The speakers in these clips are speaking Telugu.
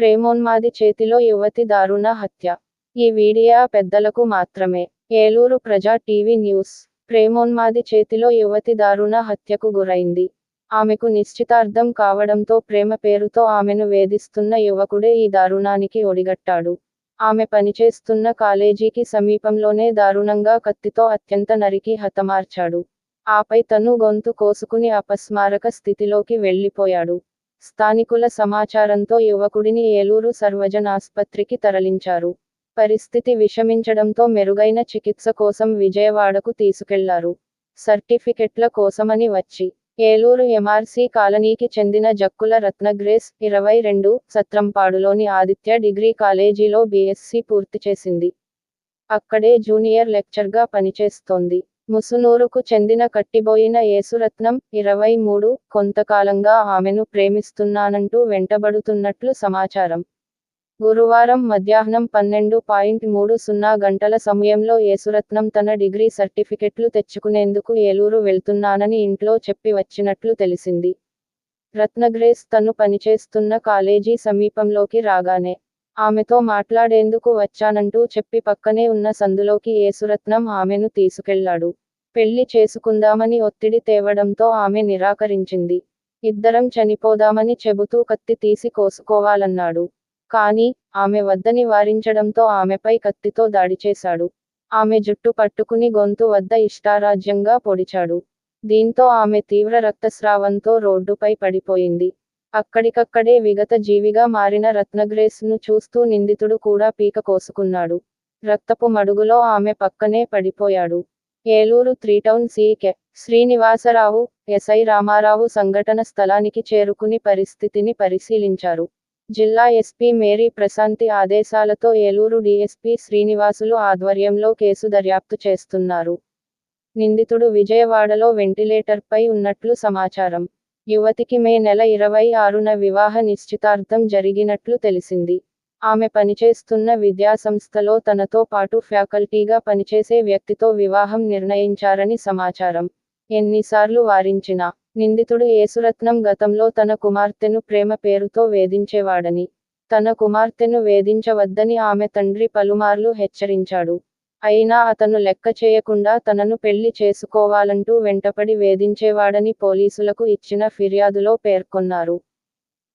ప్రేమోన్మాది చేతిలో యువతి దారుణ హత్య. ఈ వీడియో పెద్దలకు మాత్రమే. ఏలూరు ప్రజా టీవీ న్యూస్. ప్రేమోన్మాది చేతిలో యువతి దారుణ హత్యకు గురైంది. ఆమెకు నిశ్చితార్థం కావడంతో ప్రేమ పేరుతో ఆమెను వేధిస్తున్న యువకుడే ఈ దారుణానికి ఒడిగట్టాడు. ఆమె పనిచేస్తున్న కాలేజీకి సమీపంలోనే దారుణంగా కత్తితో అత్యంత నరికి హతమార్చాడు. ఆపై తను గొంతు కోసుకుని అపస్మారక స్థితిలోకి వెళ్ళిపోయాడు స్థానికుల సమాచారంతో యువకుడిని ఏలూరు సర్వజన్ ఆస్పత్రికి తరలించారు. పరిస్థితి విషమించడంతో మెరుగైన చికిత్స కోసం విజయవాడకు తీసుకెళ్ళారు. సర్టిఫికెట్ల కోసమని వచ్చి ఏలూరు ఎంఆర్సీ కాలనీకి చెందిన జక్కుల రత్నగ్రేస్ ఇరవై రెండు సత్రంపాడులోని ఆదిత్య డిగ్రీ కాలేజీలో బీఎస్సీ పూర్తి చేసింది. అక్కడే జూనియర్ లెక్చర్గా పనిచేస్తోంది. ముసునూరుకు చెందిన కట్టిబోయిన యేసురత్నం ఇరవై మూడు కొంతకాలంగా ఆమెను ప్రేమిస్తున్నానంటూ వెంటబడుతున్నట్లు సమాచారం. గురువారం మధ్యాహ్నం పన్నెండు పాయింట్ మూడు సున్నా గంటల సమయంలో యేసురత్నం తన డిగ్రీ సర్టిఫికెట్లు తెచ్చుకునేందుకు ఏలూరు వెళ్తున్నానని ఇంట్లో చెప్పి వచ్చినట్లు తెలిసింది. రత్నగ్రేస్ తను పనిచేస్తున్న కాలేజీ సమీపంలోకి రాగానే ఆమెతో మాట్లాడేందుకు వచ్చానంటూ చెప్పి పక్కనే ఉన్న సందులోకి యేసురత్నం ఆమెను తీసుకెళ్ళాడు. పెళ్ళి చేసుకుందామని ఒత్తిడి తేవడంతో ఆమె నిరాకరించింది. ఇద్దరం చనిపోదామని చెబుతూ కత్తి తీసి కోసుకోవాలన్నాడు. కానీ ఆమె వద్దని వారించడంతో ఆమెపై కత్తితో దాడి చేశాడు. ఆమె జుట్టు పట్టుకుని గొంతు వద్ద ఇష్టారాజ్యంగా పొడిచాడు. దీంతో ఆమె తీవ్ర రక్తస్రావంతో రోడ్డుపై పడిపోయింది. అక్కడికక్కడే విగత జీవిగా మారిన రత్నగ్రేస్ను చూస్తూ నిందితుడు కూడా పీక కోసుకున్నాడు. రక్తపు మడుగులో ఆమె పక్కనే పడిపోయాడు. Eluru three town CK Srinivasarao SI Ramarao సంఘటన స్థలానికి చేరుకుని పరిస్థితిని పరిశీలించారు. జిల్లా ఎస్పీ మేరీ ప్రశాంతి ఆదేశాలతో ఏలూరు డిఎస్పీ శ్రీనివాసులు ఆధ్వర్యంలో కేసు దర్యాప్తు చేస్తున్నారు. నిందితుడు విజయవాడలో వెంటిలేటర్పై ఉన్నట్లు సమాచారం. యువతికి మే నెల ఇరవై ఆరున వివాహ నిశ్చితార్థం జరిగినట్లు తెలిసింది. ఆమె పనిచేస్తున్న విద్యాసంస్థలో తనతో పాటు ఫ్యాకల్టీగా పనిచేసే వ్యక్తితో వివాహం నిర్ణయించారని సమాచారం. ఎన్నిసార్లు వారించినా నిందితుడు యేసురత్నం గతంలో తన కుమార్తెను ప్రేమ పేరుతో వేధించేవాడని తన కుమార్తెను వేధించవద్దని ఆమె తండ్రి పలుమార్లు హెచ్చరించాడు. అయినా అతను లెక్క చేయకుండా తనను పెళ్ళి చేసుకోవాలంటూ వెంటపడి వేధించేవాడని పోలీసులకు ఇచ్చిన ఫిర్యాదులో పేర్కొన్నారు.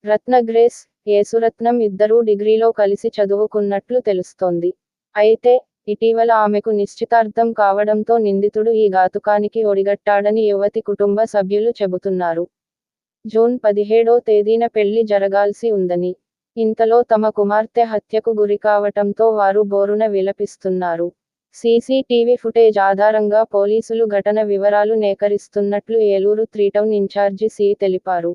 రత్నగ్రేస్ యేసురత్నం ఇద్దరూ డిగ్రీలో కలిసి చదువుకున్నట్లు తెలుస్తోంది. అయితే ఇటీవల ఆమెకు నిశ్చితార్థం కావడంతో నిందితుడు ఈ ఘాతుకానికి ఒడిగట్టాడని యువతి కుటుంబ సభ్యులు చెబుతున్నారు. జూన్ పదిహేడో తేదీన పెళ్ళి జరగాల్సి ఉందని. ఇంతలో తమ కుమార్తె హత్యకు గురికావటంతో వారు బోరున విలపిస్తున్నారు. సీసీటీవీ ఫుటేజ్ ఆధారంగా పోలీసులు ఘటన వివరాలు నేకరిస్తున్నట్లు Eluru three town incharge C తెలిపారు.